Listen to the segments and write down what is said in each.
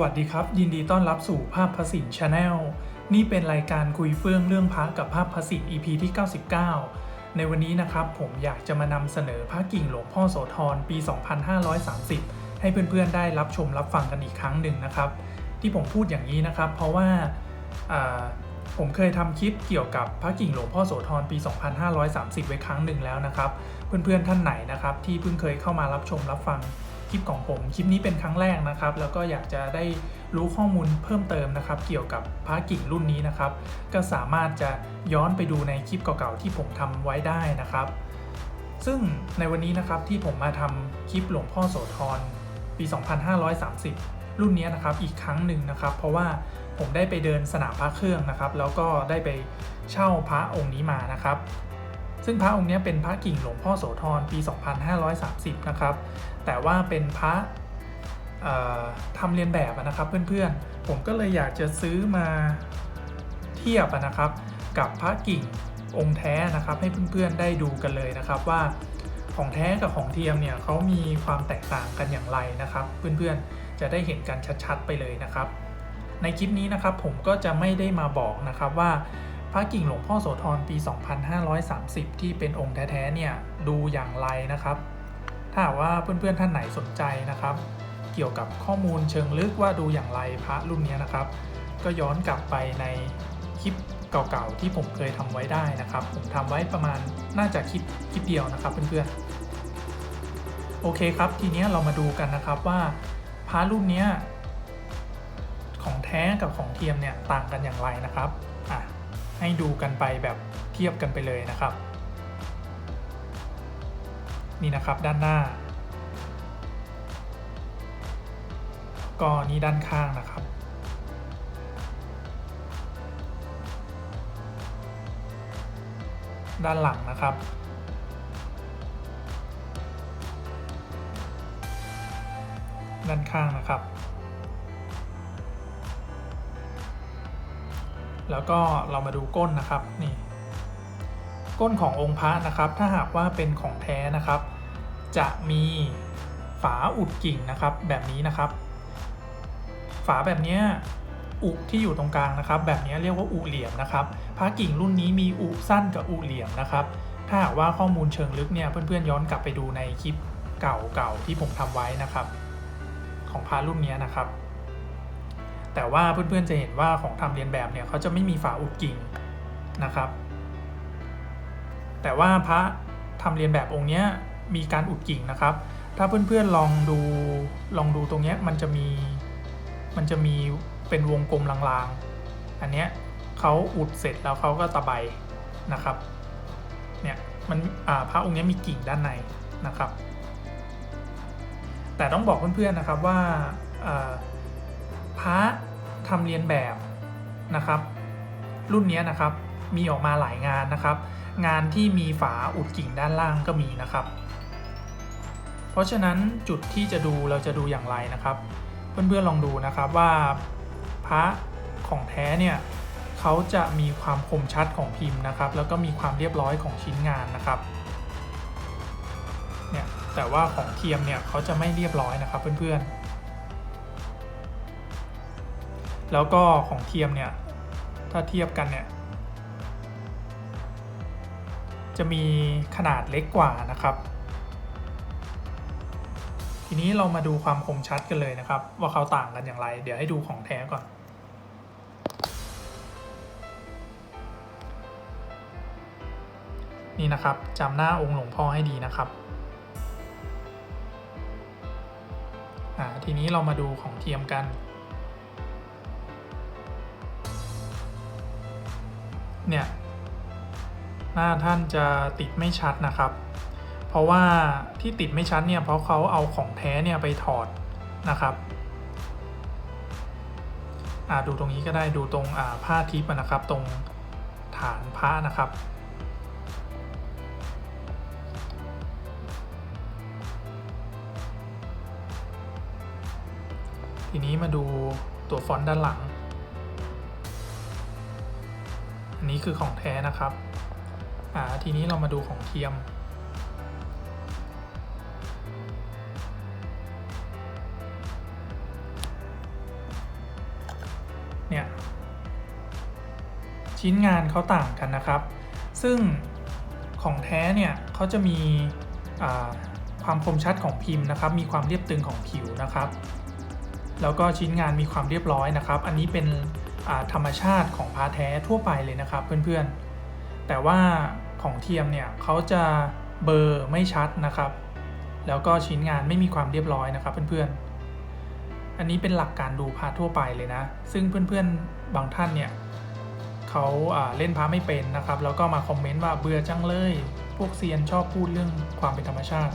วัสดีครับ ยินดีต้อนรับสู่ภาพพระสินชาแนลนี่เป็นรายการคุยเฟื่องเรื่องพระกับภาพพระสิน EP ที่ 99 ในวันนี้นะครับผมอยากจะมานำเสนอพระกิ่งหลวงพ่อโสธรปี 2530 ให้เพื่อนๆได้รับชมรับฟังกันอีกครั้งหนึ่งนะครับ ที่ผมพูดอย่างนี้นะครับ เพราะว่าอ่าผมเคยทำคลิปเกี่ยวกับพระกิ่งหลวงพ่อโสธรปี 2530 ไว้ครั้งหนึ่งแล้วนะครับ เพื่อนๆท่านไหนนะครับที่เพิ่งเคยเข้ามารับชมรับฟัง คลิปของผม คลิปนี้เป็นครั้งแรกนะครับ แล้วก็อยากจะได้รู้ข้อมูลเพิ่มเติมนะครับ เกี่ยวกับพระกิ่งรุ่นนี้นะครับ ก็สามารถจะย้อนไปดูในคลิปเก่าๆที่ผมทำไว้ได้นะครับ ซึ่งในวันนี้นะครับที่ผมมาทำคลิปหลวงพ่อโสธรปี 2530 รุ่นนี้นะครับอีกครั้งหนึ่งนะครับ เพราะว่าผมได้ไปเดินสนามพระเครื่องนะครับ แล้วก็ได้ไปเช่าพระองค์นี้มานะครับ ซึ่งพระองค์นี้เป็นพระกิ่งหลวงพ่อโสธรปี 2530 นะครับ แต่ว่าเป็นพระเอ่อทำเรียนแบบนะครับเพื่อนๆ ผมก็เลยอยากจะซื้อมาเทียบนะครับ กับพระกิ่งองค์แท้นะครับให้เพื่อนๆได้ดูกันเลยนะครับว่าของแท้กับของเทียมเนี่ยเขามีความแตกต่างกันอย่างไรนะครับ เพื่อนๆจะได้เห็นกันชัดๆไปเลยนะครับ ในคลิปนี้นะครับผมก็จะไม่ได้มาบอกนะครับว่า พระกิ่งหลวงพ่อโสธรปี 2530 ที่เป็นองค์แท้ๆเนี่ยดูอย่างไรนะครับ ถ้าว่าเพื่อนๆท่านไหนสนใจนะครับ เกี่ยวกับข้อมูลเชิงลึกว่าดูอย่างไรพระรุ่นนี้นะครับ ก็ย้อนกลับไปในคลิปเก่าๆที่ผมเคยทำไว้ได้นะครับ ผมทำไว้ประมาณน่าจะคลิปคลิปเดียวนะครับเพื่อนๆโอเคครับ ทีนี้เรามาดูกันนะครับว่าพระรุ่นนี้ของแท้กับของเทียมเนี่ยต่างกันอย่างไรนะครับอะ ให้ดูกันไปแบบเทียบกันไปเลยนะครับ นี่นะครับด้านหน้า ก็นี่ด้านข้างนะครับ ด้านหลังนะครับด้านข้างนะครับ แล้วก็เรามาดูก้นนะครับนี่ ก้นขององค์พระนะครับ ถ้าหากว่าเป็นของแท้นะครับ จะมีฝาอุดกิ่งนะครับ แบบนี้นะครับ ฝาแบบเนี้ยอุที่อยู่ตรงกลางนะครับ แบบนี้เรียกว่าอุเหลี่ยมนะครับพระกิ่งรุ่นนี้มีอุสั้นกับอุเหลี่ยมนะครับ ถ้าหากว่าข้อมูลเชิงลึกเนี่ยเพื่อนๆย้อนกลับไปดูในคลิปเก่าๆที่ผมทำไว้นะครับ ของพระรุ่นนี้นะครับ แต่ว่าเพื่อนๆจะเห็นว่าของทำเรียนแบบเนี่ยเขาจะไม่มีฝาอุดกิ่งนะครับ แต่ว่าพระทำเรียนแบบองค์เนี้ยมีการอุดกิ่งนะครับ ถ้าเพื่อนๆลองดูลองดูตรงเนี้ยมันจะมีมันจะมีเป็นวงกลมลางๆ อันเนี้ยเขาอุดเสร็จแล้วเขาก็ตะไบนะครับเนี่ยมันอ่าพระองค์เนี้ยมีกิ่งด้านในนะครับ แต่ต้องบอกเพื่อนๆนะครับว่าอ่าพระ ทำเรียนแบบนะครับ รุ่นนี้นะครับมีออกมาหลายงานนะครับ งานที่มีฝาอุดกิ่งด้านล่างก็มีนะครับ เพราะฉะนั้นจุดที่จะดูเราจะดูอย่างไรนะครับ เพื่อนๆลองดูนะครับว่าพระของแท้เนี่ยเขาจะมีความคมชัดของพิมพ์นะครับ แล้วก็มีความเรียบร้อยของชิ้นงานนะครับเนี่ยแต่ว่าของเทียมเนี่ยเขาจะไม่เรียบร้อยนะครับเพื่อนๆ แล้วก็ของเทียมเนี่ย ถ้าเทียบกันเนี่ย จะมีขนาดเล็กกว่านะครับ ทีนี้เรามาดูความคมชัดกันเลยนะครับ ว่าเขาต่างกันอย่างไร เดี๋ยวให้ดูของแท้ก่อน นี่นะครับจำหน้าองค์หลวงพ่อให้ดีนะครับทีนี้เรามาดูของเทียมกัน เนี่ย หน้าท่านจะติดไม่ชัดนะครับ เพราะว่าที่ติดไม่ชัดเนี่ยเพราะเขาเอาของแท้เนี่ยไปถอดนะครับอ่าดูตรงนี้ก็ได้ดูตรงอ่าผ้าทิพย์นะครับ ตรงฐานพระนะครับทีนี้มาดูตัวฟอนต์ด้านหลัง นี้คือของแท้นะครับ อ่า ทีนี้เรามาดูของเทียม เนี่ย ชิ้นงานเขาต่างกันนะครับ ซึ่งของแท้เนี่ยเขาจะมีความคมชัดของพิมพ์นะครับ มีความเรียบตึงของผิวนะครับ แล้วก็ชิ้นงานมีความเรียบร้อยนะครับ อันนี้เป็น ธรรมชาติของพาแท้ทั่วไปเลยนะครับเพื่อนๆ แต่ว่าของเทียมเนี่ยเขาจะเบอร์ไม่ชัดนะครับ แล้วก็ชิ้นงานไม่มีความเรียบร้อยนะครับเพื่อนๆ อันนี้เป็นหลักการดูพาทั่วไปเลยนะ ซึ่งเพื่อนๆบางท่านเนี่ยเขาาเล่นพาไม่เป็นนะครับ แล้วก็มาคอมเมนต์ว่าเบื่อจังเลย พวกเซียนชอบพูดเรื่องความเป็นธรรมชาติ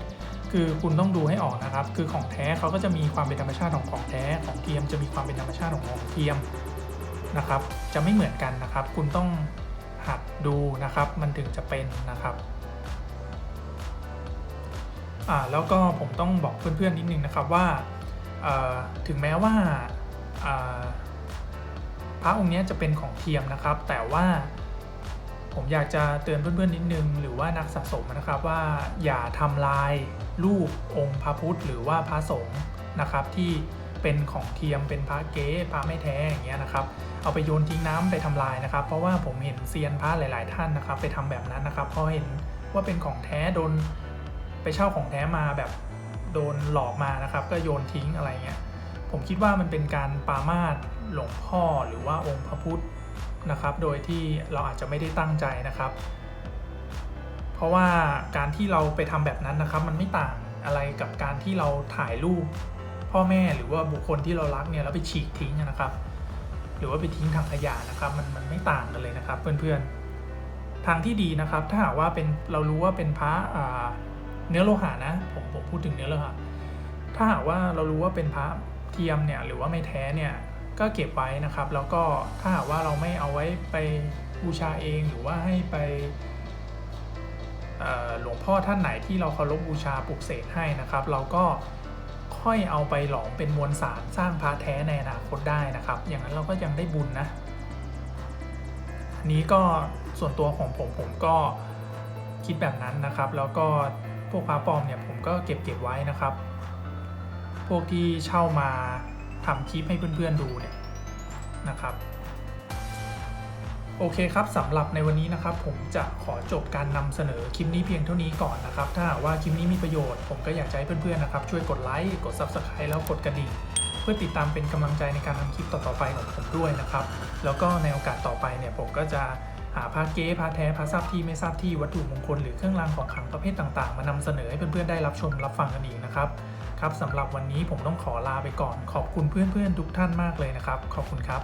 คือคุณต้องดูให้ออกนะครับ คือของแท้เขาก็จะมีความเป็นธรรมชาติของของแท้ ของเทียมจะมีความเป็นธรรมชาติของของเทียม นะครับ จะไม่เหมือนกันนะครับ คุณต้องหัดดูนะครับ มันถึงจะเป็นนะครับอ่าแล้วก็ผมต้องบอกเพื่อนๆนิดนึงนะครับว่าถึงแม้ว่าพระองค์นี้จะเป็นของเทียมนะครับ แต่ว่าผมอยากจะเตือนเพื่อนๆนิดนึง หรือว่านักสะสมนะครับว่าอย่าทำลายรูปองค์พระพุทธ หรือว่าพระสงฆ์นะครับที่ เป็นของเทียมเป็นพระเก๊พระไม่แท้อย่างเงี้ยนะครับ เอาไปโยนทิ้งน้ำไปทำลายนะครับ เพราะว่าผมเห็นเซียนพระหลาย ๆ ท่านนะครับ ไปทำแบบนั้นนะครับเพราะเห็นว่าเป็นของแท้โดนไปเช่าของแท้มาแบบโดนหลอกมานะครับ ก็โยนทิ้งอะไรเงี้ยผมคิดว่ามันเป็นการปามาสหลวงพ่อหรือว่าองค์พระพุทธนะครับ โดยที่เราอาจจะไม่ได้ตั้งใจนะครับ เพราะว่าการที่เราไปทำแบบนั้นนะครับ มันไม่ต่างอะไรกับการที่เราถ่ายรูป พ่อแม่หรือว่าบุคคลที่เรารักเนี่ยแล้วไปฉีกทิ้งนะครับ หรือว่าไปทิ้งถังขยะนะครับมันมันไม่ต่างกันเลยนะครับ เพื่อนๆทางที่ดีนะครับ ถ้าหากว่าเป็นเรารู้ว่าเป็นพระเนื้อโลหะนะผมผมพูดถึงเนื้อโลหะถ้าหากว่าเรารู้ว่าเป็นพระเทียมเนี่ยหรือว่าไม่แท้เนี่ยก็เก็บไว้นะครับ แล้วก็ถ้าหากว่าเราไม่เอาไว้ไปบูชาเองหรือว่าให้ไปหลวงพ่อท่านไหนที่เราเคารพบูชาปลุกเสกให้นะครับ เราก็ ค่อยเอาไปหลอมเป็นมวลสารสร้างพระแท้ในอนาคตได้นะครับ อย่างนั้นเราก็ยังได้บุญนะอันนี้ก็ส่วนตัวของผมผมก็คิดแบบนั้นนะครับ แล้วก็พวกพระปลอมเนี่ยผมก็เก็บเก็บไว้นะครับ พวกที่เช่ามาทำคลิปให้เพื่อนๆดูเนี่ยนะครับ โอเคครับสำหรับในวันนี้นะครับ ผมจะขอจบการนำเสนอคลิปนี้เพียงเท่านี้ก่อนนะครับ ถ้าว่าคลิปนี้มีประโยชน์ ผมก็อยากจะให้เพื่อนๆนะครับ ช่วยกดไลค์กด Subscribe แล้วกดกระดิ่งเพื่อติดตามเป็นกำลังใจในการทำคลิปต่อๆไปของผมด้วยนะครับ แล้วก็ในโอกาสต่อไปเนี่ยผมก็จะหาพระเก๊พระแท้พระทราบที่ไม่ทราบที่วัตถุมงคลหรือเครื่องรางของขลังประเภทต่างๆ มานำเสนอให้เพื่อนๆได้รับชมรับฟังกันอีกนะครับครับสำหรับวันนี้ผมต้องขอลาไปก่อน ขอบคุณเพื่อนๆทุกท่านมากเลยนะครับ ขอบคุณครับ